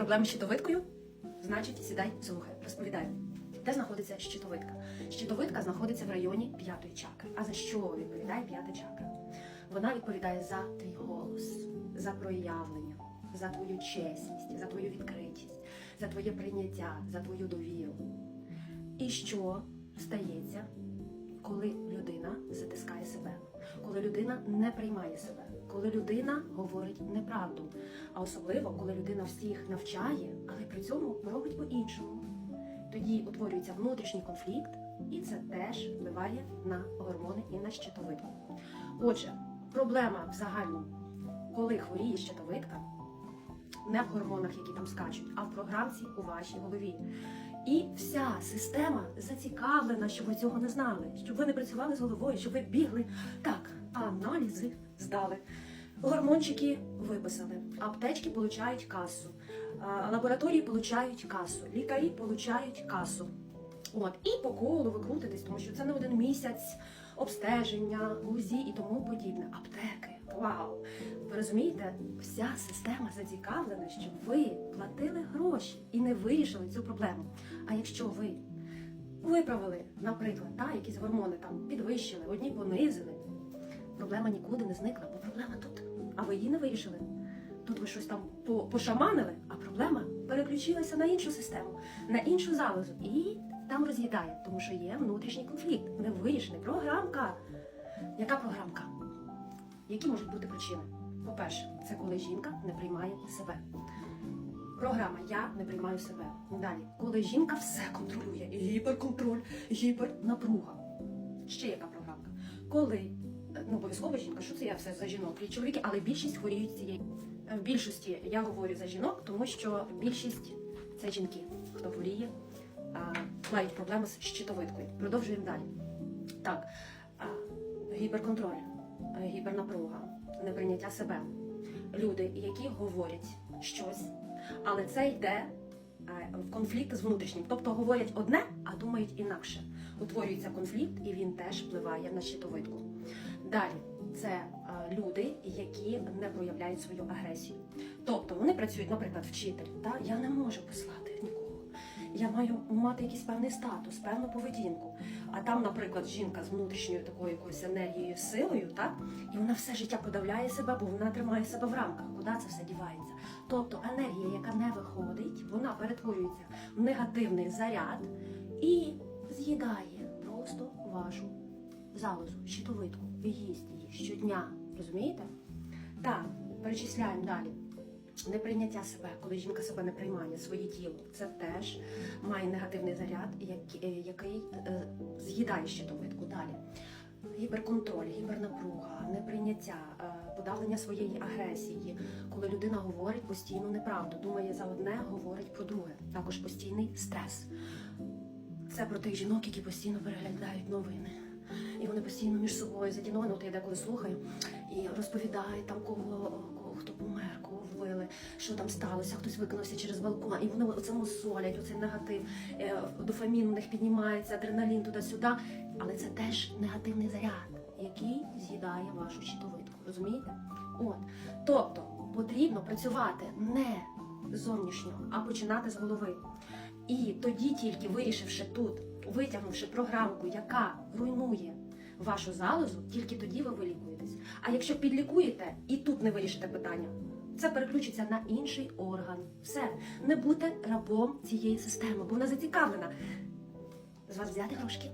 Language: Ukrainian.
Проблеми з щитовидкою? Значить, сідай, слухай, розповідаю. Де знаходиться щитовидка? Щитовидка знаходиться в районі п'ятої чакри. А за що відповідає п'ята чакра? Вона відповідає за твій голос, за проявлення, за твою чесність, за твою відкритість, за твоє прийняття, за твою довіру. І що стається, коли людина затискає себе, коли людина не приймає себе, коли людина говорить неправду, а особливо коли людина всіх навчає, але при цьому робить по-іншому. Тоді утворюється внутрішній конфлікт, і це теж впливає на гормони і на щитовидку. Отже, проблема в загальному, коли хворіє щитовидка, не в гормонах, які там скачуть, а в програмці у вашій голові. І вся система зацікавлена, щоб ви цього не знали, щоб ви не працювали з головою, щоб ви бігли. Так, аналізи здали. Гормончики виписали, аптечки получають касу, лабораторії получають касу, лікарі получають касу. От, і по колу ви крутитесь, тому що це не один місяць обстеження, УЗІ і тому подібне. Аптеки. Вау! Ви розумієте, вся система зацікавлена, щоб ви платили гроші і не вирішили цю проблему. А якщо ви виправили, наприклад, та, якісь гормони там підвищили, одні понизили, проблема нікуди не зникла, бо проблема тут. А ви її не вирішили. Тут ви щось там пошаманили, а проблема переключилася на іншу систему, на іншу залозу. І там роз'їдає, тому що є внутрішній конфлікт, не вирішений. Програмка. Яка програмка? Які можуть бути причини? По-перше, це коли жінка не приймає себе. Програма Я не приймаю себе. Далі, коли жінка все контролює, гіперконтроль, гіпернапруга. Ще яка програмка? Коли е, ну обов'язково жінка, що це я все за жінок і чоловіки, але більшість хворіють цією. Е, В більшості я говорю за жінок, тому що більшість це жінки, хто хворіє, а, мають проблеми з щитовидкою. Продовжуємо далі. Так, а, гіперконтроль, гіпернапруга, неприйняття себе. Люди, які говорять щось, але це йде е, в конфлікт з внутрішнім. Тобто говорять одне, а думають інакше. Утворюється конфлікт, і він теж впливає на щитовидку. Далі це е, люди, які не проявляють свою агресію. Тобто вони працюють, наприклад, вчитель. Та я не можу послати. Я маю мати якийсь певний статус, певну поведінку. А там, наприклад, жінка з внутрішньою такою якоюсь енергією, силою, так і вона все життя подавляє себе, бо вона тримає себе в рамках. Куди це все дівається? Тобто енергія, яка не виходить, вона перетворюється в негативний заряд і з'їдає просто вашу залозу, щитовидку, і їсть її щодня. Розумієте? Так, перечисляємо далі. Неприйняття себе, коли жінка себе не приймає, своє тіло, це теж має негативний заряд, який, е, який е, з'їдає щитовидку. Далі гіперконтроль, гіпернапруга, неприйняття, е, подавлення своєї агресії, коли людина говорить постійно неправду, думає за одне, говорить про друге. Також постійний стрес. Це про тих жінок, які постійно переглядають новини. І вони постійно між собою задіновано. От я деколи слухаю і розповідають там кого, що там сталося, хтось викинувся через балкон, і вони оце мусолять, оцей негатив, е, дофамін у них піднімається, адреналін туди-сюди. Але це теж негативний заряд, який з'їдає вашу щитовидку. Розумієте? От. Тобто потрібно працювати не зовнішньо, а починати з голови. І тоді, тільки вирішивши тут, витягнувши програмку, яка руйнує вашу залозу, тільки тоді ви вилікуєтесь. А якщо підлікуєте і тут не вирішите питання, це переключиться на інший орган. Все, не бути рабом цієї системи, бо вона зацікавлена з вас взяти грошки,